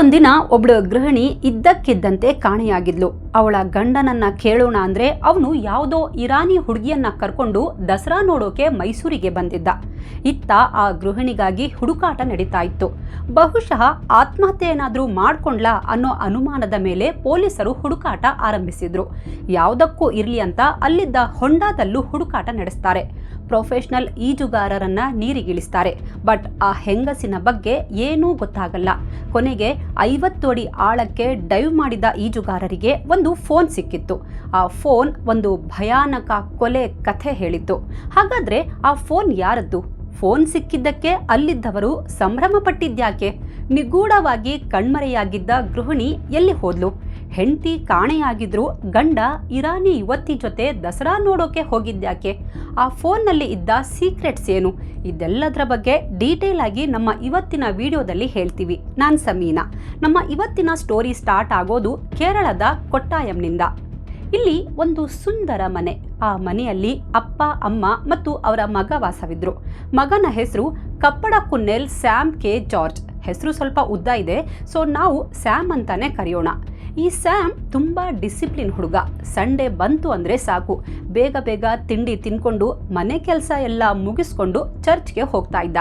ಇವತ್ತೊಂದಿನ ಒಬ್ಳು ಗೃಹಿಣಿ ಇದ್ದಕ್ಕಿದ್ದಂತೆ ಕಾಣೆಯಾಗಿದ್ಲು. ಅವಳ ಗಂಡನನ್ನ ಕೇಳೋಣ ಅಂದ್ರೆ ಅವನು ಯಾವುದೋ ಇರಾನಿ ಹುಡುಗಿಯನ್ನ ಕರ್ಕೊಂಡು ದಸರಾ ನೋಡೋಕೆ ಮೈಸೂರಿಗೆ ಬಂದಿದ್ದ. ಇತ್ತ ಆ ಗೃಹಿಣಿಗಾಗಿ ಹುಡುಕಾಟ ನಡೀತಾ ಇತ್ತು. ಬಹುಶಃ ಆತ್ಮಹತ್ಯೆ ಏನಾದ್ರೂ ಮಾಡ್ಕೊಂಡ್ಲಾ ಅನ್ನೋ ಅನುಮಾನದ ಮೇಲೆ ಪೊಲೀಸರು ಹುಡುಕಾಟ ಆರಂಭಿಸಿದ್ರು. ಯಾವುದಕ್ಕೂ ಇರ್ಲಿ ಅಂತ ಅಲ್ಲಿದ್ದ ಹೊಂಡಾದಲ್ಲೂ ಹುಡುಕಾಟ ನಡೆಸ್ತಾರೆ. ಪ್ರೊಫೆಷನಲ್ ಈಜುಗಾರರನ್ನ ನೀರಿಗಿಳಿಸ್ತಾರೆ. ಬಟ್ ಆ ಹೆಂಗಸಿನ ಬಗ್ಗೆ ಏನೂ ಗೊತ್ತಾಗಲ್ಲ. ಕೊನೆಗೆ ಐವತ್ತು ಅಡಿ ಆಳಕ್ಕೆ ಡೈವ್ ಮಾಡಿದ ಈಜುಗಾರರಿಗೆ ಒಂದು ಫೋನ್ ಸಿಕ್ಕಿತ್ತು. ಆ ಫೋನ್ ಒಂದು ಭಯಾನಕ ಕೊಲೆ ಕಥೆ ಹೇಳಿತ್ತು. ಹಾಗಾದ್ರೆ ಆ ಫೋನ್ ಯಾರದ್ದು? ಫೋನ್ ಸಿಕ್ಕಿದ್ದಕ್ಕೆ ಅಲ್ಲಿದ್ದವರು ಸಂಭ್ರಮ ಪಟ್ಟಿದ್ಯಾಕೆ ನಿಗೂಢವಾಗಿ ಕಣ್ಮರೆಯಾಗಿದ್ದ ಗೃಹಿಣಿ ಎಲ್ಲಿ ಹೋದ್ಲು? ಹೆಂಡತಿ ಕಾಣೆಯಾಗಿದ್ರು ಗಂಡ ಇರಾನಿ ಯುವತಿ ಜೊತೆ ದಸರಾ ನೋಡೋಕೆ ಹೋಗಿದ್ಯಾಕೆ ಆ ಫೋನ್ನಲ್ಲಿ ಇದ್ದ ಸೀಕ್ರೆಟ್ಸ್ ಏನು? ಇದೆಲ್ಲದರ ಬಗ್ಗೆ ಡೀಟೇಲ್ ಆಗಿ ನಮ್ಮ ಇವತ್ತಿನ ವಿಡಿಯೋದಲ್ಲಿ ಹೇಳ್ತೀವಿ. ನಾನು ಸಮೀನಾ. ನಮ್ಮ ಇವತ್ತಿನ ಸ್ಟೋರಿ ಸ್ಟಾರ್ಟ್ ಆಗೋದು ಕೇರಳದ ಕೊಟ್ಟಾಯಂನಿಂದ. ಇಲ್ಲಿ ಒಂದು ಸುಂದರ ಮನೆ. ಆ ಮನೆಯಲ್ಲಿ ಅಪ್ಪ, ಅಮ್ಮ ಮತ್ತು ಅವರ ಮಗ ವಾಸವಿದ್ರು. ಮಗನ ಹೆಸರು Kappada Kunnel Sam K George. ಹೆಸರು ಸ್ವಲ್ಪ ಉದ್ದ ಇದೆ, ಸೊ ನಾವು ಸ್ಯಾಮ್ ಅಂತಾನೆ ಕರೆಯೋಣ. ಈ ಸ್ಯಾಮ್ ತುಂಬ ಡಿಸಿಪ್ಲಿನ್ ಹುಡುಗ. ಸಂಡೇ ಬಂತು ಅಂದರೆ ಸಾಕು. ಬೇಗ ಬೇಗ ತಿಂಡಿ ತಿನ್ಕೊಂಡು ಮನೆ ಕೆಲಸ ಎಲ್ಲ ಮುಗಿಸ್ಕೊಂಡು ಚರ್ಚ್ಗೆ ಹೋಗ್ತಾ ಇದ್ದ.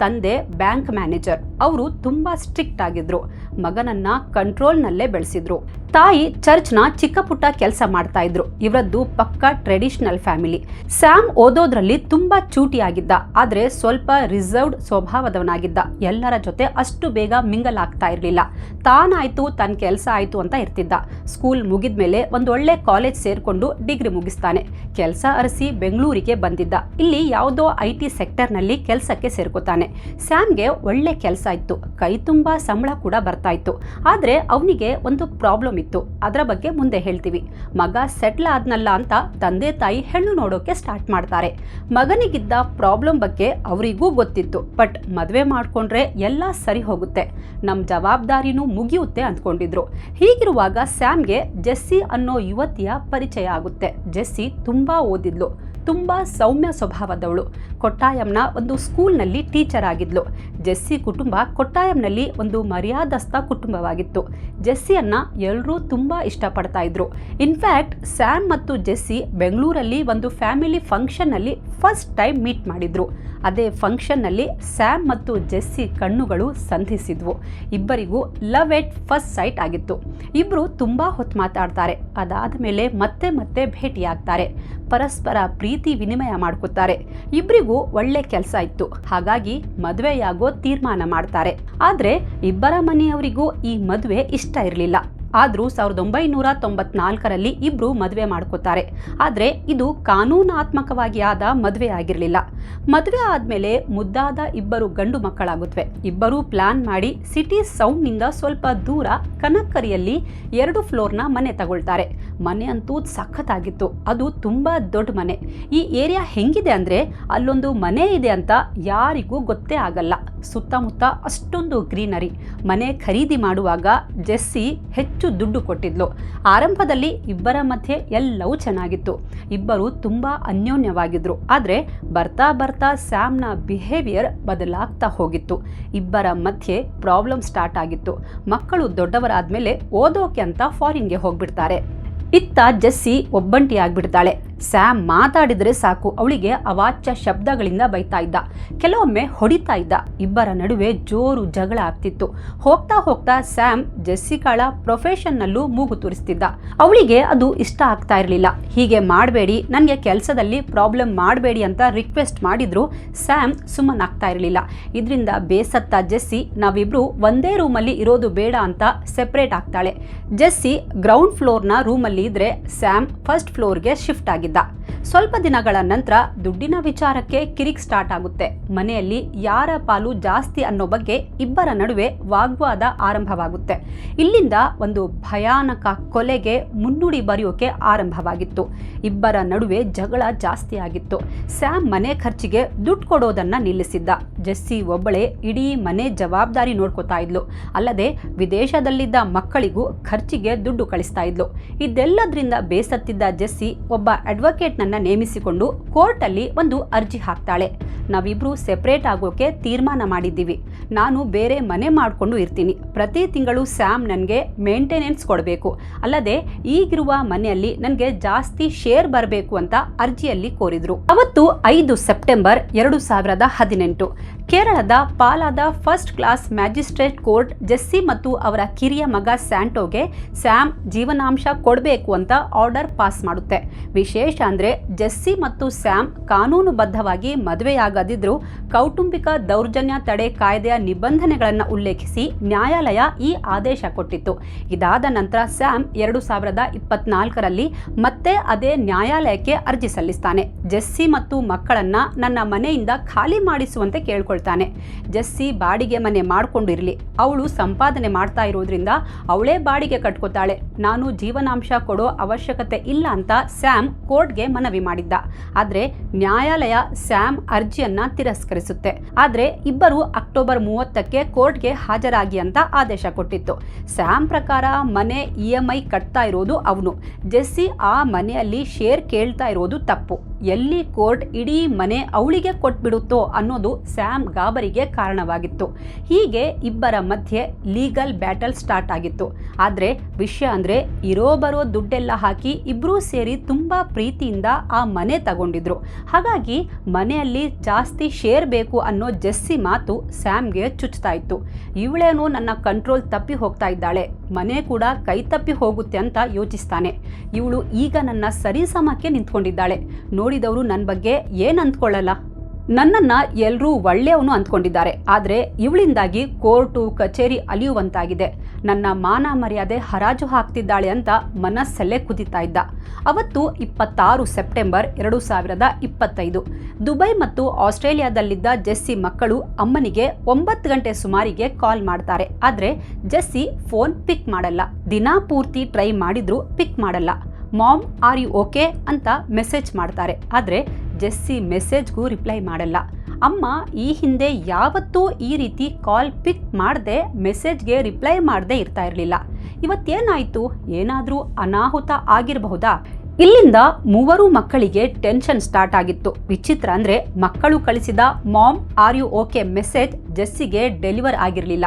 ತಂದೆ ಬ್ಯಾಂಕ್ ಮ್ಯಾನೇಜರ್. ಅವರು ತುಂಬ ಸ್ಟ್ರಿಕ್ಟ್ ಆಗಿದ್ರು. ಮಗನನ್ನ ಕಂಟ್ರೋಲ್ನಲ್ಲೇ ಬೆಳೆಸಿದ್ರು. ತಾಯಿ ಚರ್ಚ್ನ ಚಿಕ್ಕ ಪುಟ್ಟ ಕೆಲಸ ಮಾಡ್ತಾ ಇದ್ರು. ಇವರದ್ದು ಪಕ್ಕ ಟ್ರೆಡಿಷನಲ್ ಫ್ಯಾಮಿಲಿ ಸ್ಯಾಮ್ ಓದೋದ್ರಲ್ಲಿ ತುಂಬಾ ಚೂಟಿಯಾಗಿದ್ದ. ಆದ್ರೆ ಸ್ವಲ್ಪ ರಿಸರ್ವ್ಡ್ ಸ್ವಭಾವದವನಾಗಿದ್ದ. ಎಲ್ಲರ ಜೊತೆ ಅಷ್ಟು ಬೇಗ ಮಿಂಗಲ್ ಆಗ್ತಾ ಇರಲಿಲ್ಲ. ತಾನಾಯ್ತು ತನ್ನ ಕೆಲಸ ಆಯ್ತು ಅಂತ ಇರ್ತಿದ್ದ. ಸ್ಕೂಲ್ ಮುಗಿದ್ಮೇಲೆ ಒಂದು ಒಳ್ಳೆ ಕಾಲೇಜ್ ಸೇರ್ಕೊಂಡು ಡಿಗ್ರಿ ಮುಗಿಸ್ತಾನೆ. ಕೆಲಸ ಅರಸಿ ಬೆಂಗಳೂರಿಗೆ ಬಂದಿದ್ದ. ಇಲ್ಲಿ ಯಾವುದೋ ಐ ಟಿ ಸೆಕ್ಟರ್ನಲ್ಲಿ ಕೆಲಸಕ್ಕೆ ಸೇರ್ಕೋತಾನೆ. ಸ್ಯಾಮ್ಗೆ ಒಳ್ಳೆ ಕೆಲಸ ಇತ್ತು. ಕೈ ತುಂಬಾ ಸಂಬಳ ಕೂಡ ಬರ್ತಾ ಇತ್ತು ಆದರೆ ಅವನಿಗೆ ಒಂದು ಪ್ರಾಬ್ಲಮ್ ಇತ್ತು. ಅದರ ಬಗ್ಗೆ ಮುಂದೆ ಹೇಳ್ತೀವಿ. ಮಗ ಸೆಟ್ಲ್ ಆದ್ನಲ್ಲ ಅಂತ ತಂದೆ ತಾಯಿ ಹೆಣ್ಣು ನೋಡೋಕೆ ಸ್ಟಾರ್ಟ್ ಮಾಡ್ತಾರೆ. ಮಗನಿಗಿದ್ದ ಪ್ರಾಬ್ಲಮ್ ಬಗ್ಗೆ ಅವರಿಗೂ ಗೊತ್ತಿತ್ತು. ಬಟ್ ಮದುವೆ ಮಾಡಿಕೊಂಡ್ರೆ ಎಲ್ಲ ಸರಿ ಹೋಗುತ್ತೆ. ನಮ್ಮ ಜವಾಬ್ದಾರಿನೂ ಮುಗಿಯುತ್ತೆ ಅಂದ್ಕೊಂಡಿದ್ರು. ಹೀಗಿರುವಾಗ ಸ್ಯಾಮ್ಗೆ ಜೆಸ್ಸಿ ಅನ್ನೋ ಯುವತಿಯ ಪರಿಚಯ ಆಗುತ್ತೆ. ಜೆಸ್ಸಿ ತುಂಬಾ ಓದಿದ್ಲು. ತುಂಬ ಸೌಮ್ಯ ಸ್ವಭಾವದವಳು. ಕೊಟ್ಟಾಯಂನ ಒಂದು ಸ್ಕೂಲ್ನಲ್ಲಿ ಟೀಚರ್ ಆಗಿದ್ಲು. ಜೆಸ್ಸಿ ಕುಟುಂಬ ಕೊಟ್ಟಾಯಂನಲ್ಲಿ ಒಂದು ಮರ್ಯಾದಸ್ಥ ಕುಟುಂಬವಾಗಿತ್ತು. ಜೆಸ್ಸಿಯನ್ನು ಎಲ್ಲರೂ ತುಂಬ ಇಷ್ಟಪಡ್ತಾ ಇದ್ರು. ಇನ್ಫ್ಯಾಕ್ಟ್ ಸ್ಯಾಮ್ ಮತ್ತು ಜೆಸ್ಸಿ ಬೆಂಗಳೂರಲ್ಲಿ ಒಂದು ಫ್ಯಾಮಿಲಿ ಫಂಕ್ಷನ್ನಲ್ಲಿ ಫಸ್ಟ್ ಟೈಮ್ ಮೀಟ್ ಮಾಡಿದ್ರು. ಅದೇ ಫಂಕ್ಷನ್ನಲ್ಲಿ ಸ್ಯಾಮ್ ಮತ್ತು ಜೆಸ್ಸಿ ಕಣ್ಣುಗಳು ಸಂಧಿಸಿದ್ವು. ಇಬ್ಬರಿಗೂ ಲವ್ ಎಟ್ ಫಸ್ಟ್ ಸೈಟ್ ಆಗಿತ್ತು. ಇಬ್ಬರು ತುಂಬ ಹೊತ್ತು ಮಾತಾಡ್ತಾರೆ. ಅದಾದ ಮೇಲೆ ಮತ್ತೆ ಮತ್ತೆ ಭೇಟಿಯಾಗ್ತಾರೆ. ಪರಸ್ಪರ ಪ್ರೀತಿ ವಿನಿಮಯ ಮಾಡ್ಕೋತಾರೆ. ಇಬ್ಬರಿಗೂ ಒಳ್ಳೆ ಕೆಲಸ ಇತ್ತು. ಹಾಗಾಗಿ ಮದುವೆಯಾಗೋ ತೀರ್ಮಾನ ಮಾಡ್ತಾರೆ. ಆದ್ರೆ ಇಬ್ಬರ ಮನೆಯವರಿಗೂ ಈ ಮದುವೆ ಇಷ್ಟ ಇರಲಿಲ್ಲ. ಆದರೂ ಸಾವಿರದ ಒಂಬೈನೂರ ತೊಂಬತ್ನಾಲ್ಕರಲ್ಲಿ ಇಬ್ಬರು ಮದುವೆ ಮಾಡ್ಕೋತಾರೆ. ಆದರೆ ಇದು ಕಾನೂನಾತ್ಮಕವಾಗಿ ಆದ ಮದುವೆ ಆಗಿರಲಿಲ್ಲ. ಮದುವೆ ಆದಮೇಲೆ ಮುದ್ದಾದ ಇಬ್ಬರು ಗಂಡು ಮಕ್ಕಳಾಗುತ್ತವೆ ಇಬ್ಬರೂ ಪ್ಲಾನ್ ಮಾಡಿ ಸಿಟಿ ಸೌಂಡ್ನಿಂದ ಸ್ವಲ್ಪ ದೂರ ಕನಕರಿಯಲ್ಲಿ ಎರಡು ಫ್ಲೋರ್ನ ಮನೆ ತಗೊಳ್ತಾರೆ. ಮನೆ ಅಂತೂ ಸಖತ್ತಾಗಿತ್ತು. ಅದು ತುಂಬ ದೊಡ್ಡ ಮನೆ. ಈ ಏರಿಯಾ ಹೆಂಗಿದೆ ಅಂದರೆ ಅಲ್ಲೊಂದು ಮನೆ ಇದೆ ಅಂತ ಯಾರಿಗೂ ಗೊತ್ತೇ ಆಗಲ್ಲ. ಸುತ್ತಮುತ್ತ ಅಷ್ಟೊಂದು ಗ್ರೀನರಿ. ಮನೆ ಖರೀದಿ ಮಾಡುವಾಗ ಜೆಸ್ಸಿ ಹೆಚ್ಚು ದುಡ್ಡು ಕೊಟ್ಟಿದ್ಲು. ಆರಂಭದಲ್ಲಿ ಇಬ್ಬರ ಮಧ್ಯೆ ಎಲ್ಲವೂ ಚೆನ್ನಾಗಿತ್ತು. ಇಬ್ಬರು ತುಂಬ ಅನ್ಯೋನ್ಯವಾಗಿದ್ರು. ಆದರೆ ಬರ್ತಾ ಬರ್ತಾ ಸ್ಯಾಮ್ನ ಬಿಹೇವಿಯರ್ ಬದಲಾಗ್ತಾ ಹೋಗಿತ್ತು. ಇಬ್ಬರ ಮಧ್ಯೆ ಪ್ರಾಬ್ಲಮ್ ಸ್ಟಾರ್ಟ್ ಆಗಿತ್ತು. ಮಕ್ಕಳು ದೊಡ್ಡವರಾದ ಮೇಲೆ ಓದೋಕೆ ಅಂತ ಫಾರಿನ್ಗೆ ಹೋಗ್ಬಿಡ್ತಾರೆ. ಇತ್ತ ಜೆಸ್ಸಿ ಒಬ್ಬಂಟಿಯಾಗ್ಬಿಡ್ತಾಳೆ. ಸ್ಯಾಮ್ ಮಾತಾಡಿದರೆ ಸಾಕು. ಅವಳಿಗೆ ಅವಾಚ್ಯ ಶಬ್ದಗಳಿಂದ ಬೈತಾ ಇದ್ದ. ಕೆಲವೊಮ್ಮೆ ಹೊಡಿತಾ ಇದ್ದ. ಇಬ್ಬರ ನಡುವೆ ಜೋರು ಜಗಳ ಆಗ್ತಿತ್ತು. ಹೋಗ್ತಾ ಹೋಗ್ತಾ ಸ್ಯಾಮ್ ಜೆಸ್ಸಿಕಾಳ ಪ್ರೊಫೆಷನ್ನಲ್ಲೂ ಮೂಗು ತೂರಿಸ್ತಿದ್ದ. ಅವಳಿಗೆ ಅದು ಇಷ್ಟ ಆಗ್ತಾ ಇರಲಿಲ್ಲ. ಹೀಗೆ ಮಾಡಬೇಡಿ, ನನಗೆ ಕೆಲಸದಲ್ಲಿ ಪ್ರಾಬ್ಲಮ್ ಮಾಡಬೇಡಿ ಅಂತ ರಿಕ್ವೆಸ್ಟ್ ಮಾಡಿದ್ರು ಸ್ಯಾಮ್ ಸುಮ್ಮನಾಗ್ತಾ ಇರಲಿಲ್ಲ. ಇದರಿಂದ ಬೇಸತ್ತ ಜೆಸ್ಸಿ, ನಾವಿಬ್ರು ಒಂದೇ ರೂಮಲ್ಲಿ ಇರೋದು ಬೇಡ ಅಂತ ಸೆಪ್ರೇಟ್ ಆಗ್ತಾಳೆ. ಜೆಸ್ಸಿ ಗ್ರೌಂಡ್ ಫ್ಲೋರ್ನ ರೂಮಲ್ಲಿ ಇದ್ರೆ ಸ್ಯಾಮ್ ಫಸ್ಟ್ ಫ್ಲೋರ್ಗೆ ಶಿಫ್ಟ್ ಆಗಿದ್ದ. ಸ್ವಲ್ಪ ದಿನಗಳ ನಂತರ ದುಡ್ಡಿನ ವಿಚಾರಕ್ಕೆ ಕಿರಿಕ್ ಸ್ಟಾರ್ಟ್ ಆಗುತ್ತೆ. ಮನೆಯಲ್ಲಿ ಯಾರ ಪಾಲು ಜಾಸ್ತಿ ಅನ್ನೋ ಬಗ್ಗೆ ಇಬ್ಬರ ನಡುವೆ ವಾಗ್ವಾದ ಆರಂಭವಾಗುತ್ತೆ. ಇಲ್ಲಿಂದ ಒಂದು ಭಯಾನಕ ಕೊಲೆಗೆ ಮುನ್ನುಡಿ ಬರೆಯೋಕೆ ಆರಂಭವಾಗಿತ್ತು. ಇಬ್ಬರ ನಡುವೆ ಜಗಳ ಜಾಸ್ತಿ ಆಗಿತ್ತು. ಸ್ಯಾಮ್ ಮನೆ ಖರ್ಚಿಗೆ ದುಡ್ಡು ಕೊಡೋದನ್ನ ನಿಲ್ಲಿಸಿದ್ದ. ಜೆಸ್ಸಿ ಒಬ್ಬಳೇ ಇಡೀ ಮನೆ ಜವಾಬ್ದಾರಿ ನೋಡ್ಕೋತಾ ಇದ್ಲು. ಅಲ್ಲದೆ ವಿದೇಶದಲ್ಲಿದ್ದ ಮಕ್ಕಳಿಗೂ ಖರ್ಚಿಗೆ ದುಡ್ಡು ಕಳಿಸ್ತಾ ಇದ್ಲು. ಇದೆಲ್ಲದರಿಂದ ಬೇಸತ್ತಿದ್ದ ಜೆಸ್ಸಿ ಒಬ್ಬ ಅಡ್ವೊಕೇಟ್ನನ್ನ ನೇಮಿಸಿಕೊಂಡು ಕೋರ್ಟಲ್ಲಿ ಒಂದು ಅರ್ಜಿ ಹಾಕ್ತಾಳೆ. ನಾವಿಬ್ರು ಸೆಪ್ರೇಟ್ ಆಗೋಕೆ ತೀರ್ಮಾನ ಮಾಡಿದ್ದೀವಿ. ನಾನು ಬೇರೆ ಮನೆ ಮಾಡಿಕೊಂಡು ಇರ್ತೀನಿ. ಪ್ರತಿ ತಿಂಗಳು ಸ್ಯಾಮ್ ನನಗೆ ಮೇಂಟೆನೆನ್ಸ್ ಕೊಡಬೇಕು. ಅಲ್ಲದೆ ಈಗಿರುವ ಮನೆಯಲ್ಲಿ ನನಗೆ ಜಾಸ್ತಿ ಶೇರ್ ಬರಬೇಕು ಅಂತ ಅರ್ಜಿಯಲ್ಲಿ ಕೋರಿದ್ರು. ಅವತ್ತು ಐದು ಸೆಪ್ಟೆಂಬರ್ ಎರಡು ಸಾವಿರದ ಹದಿನೆಂಟು. ಕೇರಳದ ಪಾಲಾದ first class magistrate court Jessie ಮತ್ತು ಅವರ ಕಿರಿಯ ಮಗ ಸ್ಯಾಂಟೋಗೆ ಸ್ಯಾಮ್ ಜೀವನಾಂಶ ಕೊಡಬೇಕು ಅಂತ ಆರ್ಡರ್ ಪಾಸ್ ಮಾಡುತ್ತೆ. ವಿಶೇಷ ಅಂದ್ರೆ ಜೆಸ್ಸಿ ಮತ್ತು ಸ್ಯಾಮ್ ಕಾನೂನುಬದ್ಧವಾಗಿ ಮದುವೆಯಾಗದಿದ್ರು ಕೌಟುಂಬಿಕ ದೌರ್ಜನ್ಯ ತಡೆ ಕಾಯ್ದೆಯ ನಿಬಂಧನೆಗಳನ್ನು ಉಲ್ಲೇಖಿಸಿ ನ್ಯಾಯಾಲಯ ಈ ಆದೇಶ ಕೊಟ್ಟಿತ್ತು. ಇದಾದ ನಂತರ ಸ್ಯಾಮ್ ಎರಡು ಸಾವಿರದ ಇಪ್ಪತ್ನಾಲ್ಕರಲ್ಲಿ ಮತ್ತೆ ಅದೇ ನ್ಯಾಯಾಲಯಕ್ಕೆ ಅರ್ಜಿ ಸಲ್ಲಿಸ್ತಾನೆ. ಜೆಸ್ಸಿ ಮತ್ತು ಮಕ್ಕಳನ್ನ ನನ್ನ ಮನೆಯಿಂದ ಖಾಲಿ ಮಾಡಿಸುವಂತೆ ಕೇಳ್ಕೊಳ್ತಾನೆ ಜಸ್ಸಿ ಬಾಡಿಗೆ ಮನೆ ಮಾಡ್ಕೊಂಡಿರ್ಲಿ ಅವಳು ಸಂಪಾದನೆ ಮಾಡ್ತಾ ಇರೋದ್ರಿಂದ ಅವಳೇ ಬಾಡಿಗೆ ಕಟ್ಕೋತಾಳೆ. ನಾನು ಜೀವನಾಂಶ ಕೊಡೋ ಅವಶ್ಯಕತೆ ಇಲ್ಲ ಅಂತ ಸ್ಯಾಮ್ ಕೋರ್ಟ್ಗೆ ಮನವಿ ಮಾಡಿದ್ದ. ಆದ್ರೆ ನ್ಯಾಯಾಲಯ ಸ್ಯಾಮ್ ಅರ್ಜಿಯನ್ನ ತಿರಸ್ಕರಿಸುತ್ತೆ. ಆದ್ರೆ ಇಬ್ಬರು ಅಕ್ಟೋಬರ್ ಮೂವತ್ತಕ್ಕೆ ಕೋರ್ಟ್ಗೆ ಹಾಜರಾಗಿ ಅಂತ ಆದೇಶ ಕೊಟ್ಟಿತ್ತು. ಸ್ಯಾಮ್ ಪ್ರಕಾರ ಮನೆ ಇ ಎಂ ಐ ಕಟ್ತಾ ಇರೋದು ಅವನು. ಜೆಸ್ಸಿ ಆ ಮನೆಯಲ್ಲಿ ಶೇರ್ ಕೇಳ್ತಾ ಇರೋದು ತಪ್ಪು. ಎಲ್ಲಿ ಕೋರ್ಟ್ ಇಡೀ ಮನೆ ಅವಳಿಗೆ ಕೊಟ್ಬಿಡುತ್ತೋ ಅನ್ನೋದು ಸ್ಯಾಮ್ ಗಾಬರಿಗೆ ಕಾರಣವಾಗಿತ್ತು. ಹೀಗೆ ಇಬ್ಬರ ಮಧ್ಯೆ ಲೀಗಲ್ ಬ್ಯಾಟಲ್ ಸ್ಟಾರ್ಟ್ ಆಗಿತ್ತು. ಆದರೆ ವಿಷಯ ಅಂದರೆ ಇರೋ ಬರೋ ದುಡ್ಡೆಲ್ಲ ಹಾಕಿ ಇಬ್ಬರೂ ಸೇರಿ ತುಂಬ ಪ್ರೀತಿಯಿಂದ ಆ ಮನೆ ತಗೊಂಡಿದ್ರು. ಹಾಗಾಗಿ ಮನೆಯಲ್ಲಿ ಜಾಸ್ತಿ ಶೇರ್ ಬೇಕು ಅನ್ನೋ ಜೆಸ್ಸಿ ಮಾತು ಸ್ಯಾಮ್ಗೆ ಚುಚ್ತಾ ಇತ್ತು. ಇವಳೇನು ನನ್ನ ಕಂಟ್ರೋಲ್ ತಪ್ಪಿ ಹೋಗ್ತಾ ಇದ್ದಾಳೆ. ಮನೆ ಕೂಡ ಕೈತಪ್ಪಿ ಹೋಗುತ್ತೆ ಅಂತ ಯೋಚಿಸ್ತಾನೆ. ಇವಳು ಈಗ ನನ್ನ ಸರಿಸಮಕ್ಕೆ ನಿಂತ್ಕೊಂಡಿದ್ದಾಳೆ. ನೋಡಿದವರು ನನ್ನ ಬಗ್ಗೆ ಏನು ನನ್ನನ್ನು ಎಲ್ಲರೂ ಒಳ್ಳೆಯವನು ಅಂದ್ಕೊಂಡಿದ್ದಾರೆ. ಆದರೆ ಇವಳಿಂದಾಗಿ ಕೋರ್ಟು, ಕಚೇರಿ ಅಲಿಯುವಂತಾಗಿದೆ. ನನ್ನ ಮಾನ ಮರ್ಯಾದೆ ಹರಾಜು ಹಾಕ್ತಿದ್ದಾಳೆ ಅಂತ ಮನಸ್ಸಲ್ಲೇ ಕುದಿತಾ ಇದ್ದ. ಅವತ್ತು ಇಪ್ಪತ್ತಾರು ಸೆಪ್ಟೆಂಬರ್ ಎರಡು ಸಾವಿರದ ಇಪ್ಪತ್ತೈದು. ದುಬೈ ಮತ್ತು ಆಸ್ಟ್ರೇಲಿಯಾದಲ್ಲಿದ್ದ ಜೆಸ್ಸಿ ಮಕ್ಕಳು ಅಮ್ಮನಿಗೆ ಒಂಬತ್ತು ಗಂಟೆ ಸುಮಾರಿಗೆ ಕಾಲ್ ಮಾಡ್ತಾರೆ. ಆದರೆ ಜೆಸ್ಸಿ ಫೋನ್ ಪಿಕ್ ಮಾಡಲ್ಲ. ದಿನಾ ಪೂರ್ತಿ ಟ್ರೈ ಮಾಡಿದ್ರು ಪಿಕ್ ಮಾಡಲ್ಲ. Mom, are you okay? ಅಂತ ಮೆಸೇಜ್ ಮಾಡ್ತಾರೆ. ಆದರೆ ಜೆಸ್ಸಿ ಮೆಸೇಜ್ಗೂ ರಿಪ್ಲೈ ಮಾಡಲ್ಲ. ಅಮ್ಮ, ಈ ಹಿಂದೆ ಯಾವತ್ತೂ ಈ ರೀತಿ ಕಾಲ್ ಪಿಕ್ ಮಾಡದೆ ಮೆಸೇಜ್ಗೆ ರಿಪ್ಲೈ ಮಾಡದೆ ಇರ್ತಾ ಇರಲಿಲ್ಲ. ಇವತ್ತೇನಾಯಿತು? ಏನಾದರೂ ಅನಾಹುತ ಆಗಿರಬಹುದಾ? ಇಲ್ಲಿಂದ ಮೂವರು ಮಕ್ಕಳಿಗೆ ಟೆನ್ಷನ್ ಸ್ಟಾರ್ಟ್ ಆಗಿತ್ತು. ವಿಚಿತ್ರ ಅಂದರೆ ಮಕ್ಕಳು ಕಳಿಸಿದ mom, are you okay message ಜೆಸ್ಸಿಗೆ deliver ಆಗಿರಲಿಲ್ಲ.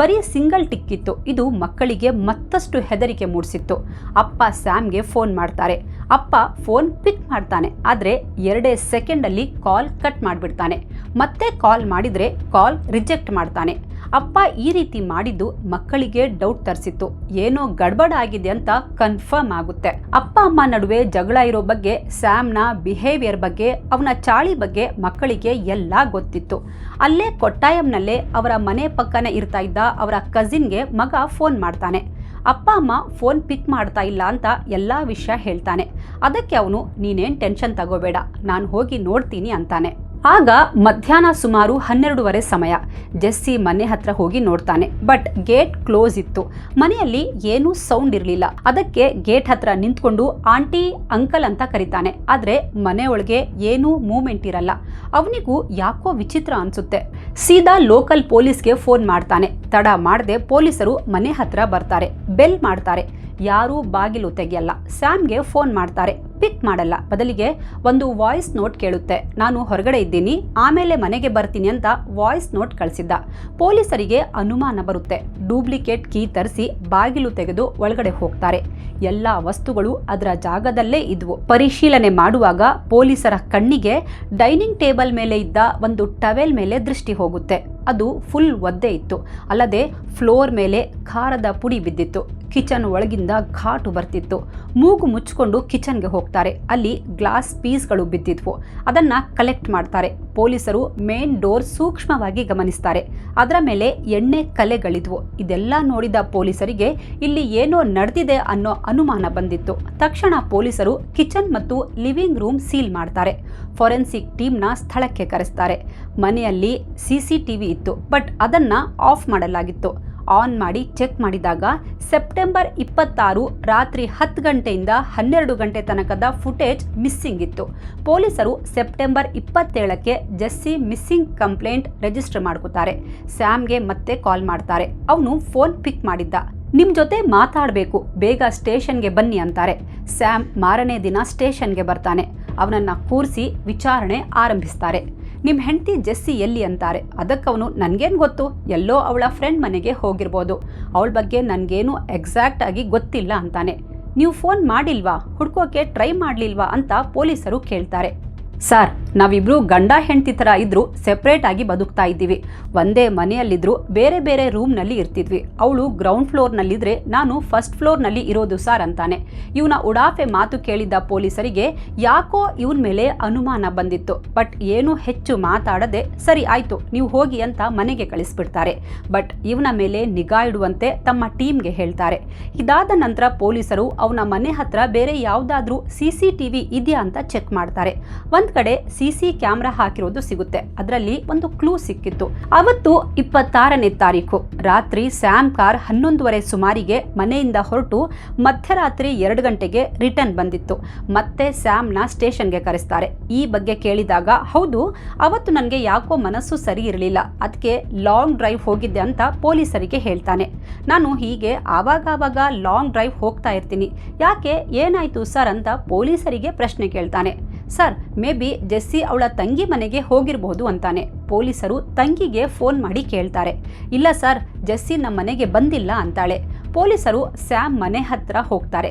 ಬರೀ ಸಿಂಗಲ್ ಟಿಕ್ಕಿತ್ತು. ಇದು ಮಕ್ಕಳಿಗೆ ಮತ್ತಷ್ಟು ಹೆದರಿಕೆ ಮೂಡಿಸಿತ್ತು. ಅಪ್ಪ ಸ್ಯಾಮ್ಗೆ ಫೋನ್ ಮಾಡ್ತಾರೆ. ಅಪ್ಪ ಫೋನ್ ಪಿಕ್ ಮಾಡ್ತಾನೆ, ಆದರೆ ಎರಡೇ ಸೆಕೆಂಡಲ್ಲಿ ಕಾಲ್ ಕಟ್ ಮಾಡಿಬಿಡ್ತಾನೆ. ಮತ್ತೆ ಕಾಲ್ ಮಾಡಿದರೆ ಕಾಲ್ ರಿಜೆಕ್ಟ್ ಮಾಡ್ತಾನೆ. ಅಪ್ಪ ಈ ರೀತಿ ಮಾಡಿದ್ದು ಮಕ್ಕಳಿಗೆ ಡೌಟ್ ತರಿಸಿತ್ತು. ಏನೋ ಗಡ್ಬಡ ಆಗಿದೆ ಅಂತ ಕನ್ಫರ್ಮ್ ಆಗುತ್ತೆ. ಅಪ್ಪ ಅಮ್ಮ ನಡುವೆ ಜಗಳ ಇರೋ ಬಗ್ಗೆ, ಸ್ಯಾಮ್ನ ಬಿಹೇವಿಯರ್ ಬಗ್ಗೆ, ಅವನ ಚಾಳಿ ಬಗ್ಗೆ ಮಕ್ಕಳಿಗೆ ಎಲ್ಲ ಗೊತ್ತಿತ್ತು. ಅಲ್ಲೇ ಕೊಟ್ಟಾಯಂನಲ್ಲೇ ಅವರ ಮನೆ ಪಕ್ಕನೇ ಇರ್ತಾ ಇದ್ದ ಅವರ ಕಸಿನ್ಗೆ ಮಗ ಫೋನ್ ಮಾಡ್ತಾನೆ. ಅಪ್ಪ, ಅಮ್ಮ ಫೋನ್ ಪಿಕ್ ಮಾಡ್ತಾ ಇಲ್ಲ ಅಂತ ಎಲ್ಲ ವಿಷಯ ಹೇಳ್ತಾನೆ. ಅದಕ್ಕೆ ಅವನು, ನೀನೇನು ಟೆನ್ಷನ್ ತಗೋಬೇಡ, ನಾನು ಹೋಗಿ ನೋಡ್ತೀನಿ ಅಂತಾನೆ. ಆಗ ಮಧ್ಯಾಹ್ನ ಸುಮಾರು ಹನ್ನೆರಡೂವರೆ ಸಮಯ. ಜೆಸ್ಸಿ ಮನೆ ಹತ್ರ ಹೋಗಿ ನೋಡ್ತಾನೆ. ಬಟ್ ಗೇಟ್ ಕ್ಲೋಸ್ ಇತ್ತು. ಮನೆಯಲ್ಲಿ ಏನೂ ಸೌಂಡ್ ಇರಲಿಲ್ಲ. ಅದಕ್ಕೆ ಗೇಟ್ ಹತ್ರ ನಿಂತ್ಕೊಂಡು ಆಂಟಿ, ಅಂಕಲ್ ಅಂತ ಕರಿತಾನೆ. ಆದರೆ ಮನೆಯೊಳಗೆ ಏನೂ ಮೂಮೆಂಟ್ ಇರಲ್ಲ. ಅವನಿಗೂ ಯಾಕೋ ವಿಚಿತ್ರ ಅನ್ಸುತ್ತೆ. ಸೀದಾ ಲೋಕಲ್ ಪೊಲೀಸ್ಗೆ ಫೋನ್ ಮಾಡ್ತಾನೆ. ತಡ ಮಾಡದೆ ಪೊಲೀಸರು ಮನೆ ಹತ್ರ ಬರ್ತಾರೆ. ಬೆಲ್ ಮಾಡ್ತಾರೆ. ಯಾರೂ ಬಾಗಿಲು ತೆಗೆಯಲ್ಲ. ಸ್ಯಾಮ್ಗೆ ಫೋನ್ ಮಾಡ್ತಾರೆ. ಪಿಕ್ ಮಾಡಲ್ಲ. ಬದಲಿಗೆ ಒಂದು ವಾಯ್ಸ್ ನೋಟ್ ಕೇಳುತ್ತೆ. ನಾನು ಹೊರಗಡೆ ಇದ್ದೀನಿ. ಆಮೇಲೆ ಮನೆಗೆ ಬರ್ತೀನಿ ಅಂತ ವಾಯ್ಸ್ ನೋಟ್ ಕಳಿಸಿದ್ದ. ಪೊಲೀಸರಿಗೆ ಅನುಮಾನ ಬರುತ್ತೆ. ಡೂಪ್ಲಿಕೇಟ್ ಕೀ ತರಿಸಿ ಬಾಗಿಲು ತೆಗೆದು ಒಳಗಡೆ ಹೋಗ್ತಾರೆ. ಎಲ್ಲ ವಸ್ತುಗಳು ಅದರ ಜಾಗದಲ್ಲೇ ಇದ್ವು. ಪರಿಶೀಲನೆ ಮಾಡುವಾಗ ಪೊಲೀಸರ ಕಣ್ಣಿಗೆ ಡೈನಿಂಗ್ ಟೇಬಲ್ ಮೇಲೆ ಇದ್ದ ಒಂದು ಟವೆಲ್ ಮೇಲೆ ದೃಷ್ಟಿ ಹೋಗುತ್ತೆ. ಅದು ಫುಲ್ ಒದ್ದೆ ಇತ್ತು. ಅಲ್ಲದೆ ಫ್ಲೋರ್ ಮೇಲೆ ಖಾರದ ಪುಡಿ ಬಿದ್ದಿತ್ತು. ಕಿಚನ್ ಒಳಗಿಂದ ಘಾಟು ಬರ್ತಿತ್ತು. ಮೂಗು ಮುಚ್ಕೊಂಡು ಕಿಚನ್ಗೆ ಹೋಗ್ತಾರೆ. ಅಲ್ಲಿ ಗ್ಲಾಸ್ ಪೀಸ್ಗಳು ಬಿದ್ದಿದ್ವು. ಅದನ್ನು ಕಲೆಕ್ಟ್ ಮಾಡ್ತಾರೆ. ಪೊಲೀಸರು ಮೇನ್ ಡೋರ್ ಸೂಕ್ಷ್ಮವಾಗಿ ಗಮನಿಸ್ತಾರೆ. ಅದರ ಮೇಲೆ ಎಣ್ಣೆ ಕಲೆಗಳಿದ್ವು. ಇದೆಲ್ಲ ನೋಡಿದ ಪೊಲೀಸರಿಗೆ ಇಲ್ಲಿ ಏನೋ ನಡೆದಿದೆ ಅನ್ನೋ ಅನುಮಾನ ಬಂದಿತ್ತು. ತಕ್ಷಣ ಪೊಲೀಸರು ಕಿಚನ್ ಮತ್ತು ಲಿವಿಂಗ್ ರೂಮ್ ಸೀಲ್ ಮಾಡ್ತಾರೆ. ಫೊರೆನ್ಸಿಕ್ ಟೀಮ್ನ ಸ್ಥಳಕ್ಕೆ ಕರೆಸ್ತಾರೆ. ಮನೆಯಲ್ಲಿ ಸಿ ಸಿ ಟಿ ವಿ ಇತ್ತು ಬಟ್ ಅದನ್ನ ಆಫ್ ಮಾಡಲಾಗಿತ್ತು. ಆನ್ ಮಾಡಿ ಚೆಕ್ ಮಾಡಿದಾಗ ಸೆಪ್ಟೆಂಬರ್ ಇಪ್ಪತ್ತಾರು ರಾತ್ರಿ ಹತ್ತು ಗಂಟೆಯಿಂದ ಹನ್ನೆರಡು ಗಂಟೆ ತನಕದ ಫುಟೇಜ್ ಮಿಸ್ಸಿಂಗ್ ಇತ್ತು. ಪೊಲೀಸರು ಸೆಪ್ಟೆಂಬರ್ ಇಪ್ಪತ್ತೇಳಕ್ಕೆ ಜೆಸ್ಸಿ ಮಿಸ್ಸಿಂಗ್ ಕಂಪ್ಲೇಂಟ್ ರಿಜಿಸ್ಟರ್ ಮಾಡ್ಕೋತಾರೆ. ಸ್ಯಾಮ್ಗೆ ಮತ್ತೆ ಕಾಲ್ ಮಾಡ್ತಾರೆ. ಅವನು ಫೋನ್ ಪಿಕ್ ಮಾಡಿದ್ದ. ನಿಮ್ ಜೊತೆ ಮಾತಾಡಬೇಕು, ಬೇಗ ಸ್ಟೇಷನ್ಗೆ ಬನ್ನಿ ಅಂತಾರೆ. ಸ್ಯಾಮ್ ಮಾರನೇ ದಿನ ಸ್ಟೇಷನ್ಗೆ ಬರ್ತಾನೆ. ಅವನನ್ನ ಕೂರಿಸಿ ವಿಚಾರಣೆ ಆರಂಭಿಸ್ತಾರೆ. ನಿಮ್ಮ ಹೆಂಡತಿ ಜೆಸ್ಸಿ ಎಲ್ಲಿ ಅಂತಾರೆ? ಅದಕ್ಕವನು ನನಗೇನು ಗೊತ್ತು? ಎಲ್ಲೋ ಅವಳ ಫ್ರೆಂಡ್ ಮನೆಗೆ ಹೋಗಿರ್ಬೋದು. ಅವಳ ಬಗ್ಗೆ ನನಗೇನು ಎಕ್ಸಾಕ್ಟ್ ಆಗಿ ಗೊತ್ತಿಲ್ಲ ಅಂತಾನೆ. ನೀವು ಫೋನ್ ಮಾಡಿಲ್ವಾ? ಹುಡ್ಕೋಕೆ ಟ್ರೈ ಮಾಡಲಿಲ್ವಾ ಅಂತ ಪೊಲೀಸರು ಕೇಳ್ತಾರೆ. ಸರ್, ನಾವಿಬ್ರು ಗಂಡ ಹೆಂಡತಿ ಥರ ಇದ್ರು ಸೆಪ್ರೇಟ್ ಆಗಿ ಬದುಕ್ತಾ ಇದ್ದೀವಿ. ಒಂದೇ ಮನೆಯಲ್ಲಿದ್ದರೂ ಬೇರೆ ಬೇರೆ ರೂಮ್ನಲ್ಲಿ ಇರ್ತಿದ್ವಿ. ಅವಳು ಗ್ರೌಂಡ್ ಫ್ಲೋರ್ನಲ್ಲಿದ್ದರೆ ನಾನು ಫಸ್ಟ್ ಫ್ಲೋರ್ನಲ್ಲಿ ಇರೋದು ಸರ್ ಅಂತಾನೆ. ಇವನ ಉಡಾಫೆ ಮಾತು ಕೇಳಿದ್ದ ಪೊಲೀಸರಿಗೆ ಯಾಕೋ ಇವನ ಮೇಲೆ ಅನುಮಾನ ಬಂದಿತ್ತು. ಬಟ್ ಏನು ಹೆಚ್ಚು ಮಾತಾಡದೆ, ಸರಿ ಆಯ್ತು, ನೀವು ಹೋಗಿ ಅಂತ ಮನೆಗೆ ಕಳಿಸ್ಬಿಡ್ತಾರೆ. ಬಟ್ ಇವನ ಮೇಲೆ ನಿಗಾ ಇಡುವಂತೆ ತಮ್ಮ ಟೀಮ್ಗೆ ಹೇಳ್ತಾರೆ. ಇದಾದ ನಂತರ ಪೊಲೀಸರು ಅವನ ಮನೆ ಹತ್ರ ಬೇರೆ ಯಾವುದಾದ್ರೂ ಸಿ ಸಿ ಟಿವಿ ಇದೆಯಾ ಅಂತ ಚೆಕ್ ಮಾಡ್ತಾರೆ. ಒಂದ್ ಕಡೆ ಸಿಸಿ ಕ್ಯಾಮ್ರಾ ಹಾಕಿರೋದು ಸಿಗುತ್ತೆ. ಅದರಲ್ಲಿ ಒಂದು ಕ್ಲೂ ಸಿಕ್ಕಿತ್ತು. ಅವತ್ತು ಇಪ್ಪತ್ತಾರನೇ ತಾರೀಕು. ರಾತ್ರಿ ಸ್ಯಾಮ್ ಕಾರ್ ಹನ್ನೊಂದುವರೆ ಸುಮಾರಿಗೆ ಮನೆಯಿಂದ ಹೊರಟು ಮಧ್ಯರಾತ್ರಿ ಎರಡು ಗಂಟೆಗೆ ರಿಟರ್ನ್ ಬಂದಿತ್ತು. ಮತ್ತೆ ಸ್ಯಾಮ್ನ ಸ್ಟೇಷನ್ಗೆ ಕರೆಸ್ತಾರೆ. ಈ ಬಗ್ಗೆ ಕೇಳಿದಾಗ, ಹೌದು, ಅವತ್ತು ನನಗೆ ಯಾಕೋ ಮನಸ್ಸು ಸರಿ ಇರಲಿಲ್ಲ. ಅದಕ್ಕೆ ಲಾಂಗ್ ಡ್ರೈವ್ ಹೋಗಿದ್ದೆ ಅಂತ ಪೊಲೀಸರಿಗೆ ಹೇಳ್ತಾನೆ. ನಾನು ಹೀಗೆ ಆವಾಗಾವಾಗ ಲಾಂಗ್ ಡ್ರೈವ್ ಹೋಗ್ತಾ ಇರ್ತೀನಿ. ಯಾಕೆ ಏನಾಯ್ತು ಸರ್? ಅಂತ ಪೊಲೀಸರಿಗೆ ಪ್ರಶ್ನೆ ಕೇಳ್ತಾನೆ. ಸರ್, ಮೇ ಬಿ ಜೆಸ್ಸಿ ಅವಳ ತಂಗಿ ಮನೆಗೆ ಹೋಗಿರಬಹುದು ಅಂತಾನೆ. ಪೊಲೀಸರು ತಂಗಿಗೆ ಫೋನ್ ಮಾಡಿ ಕೇಳ್ತಾರೆ. ಇಲ್ಲ ಸರ್, ಜೆಸ್ಸಿ ನಮ್ಮ ಮನೆಗೆ ಬಂದಿಲ್ಲ ಅಂತಾಳೆ. ಪೊಲೀಸರು ಸ್ಯಾಮ್ ಮನೆ ಹತ್ರ ಹೋಗ್ತಾರೆ.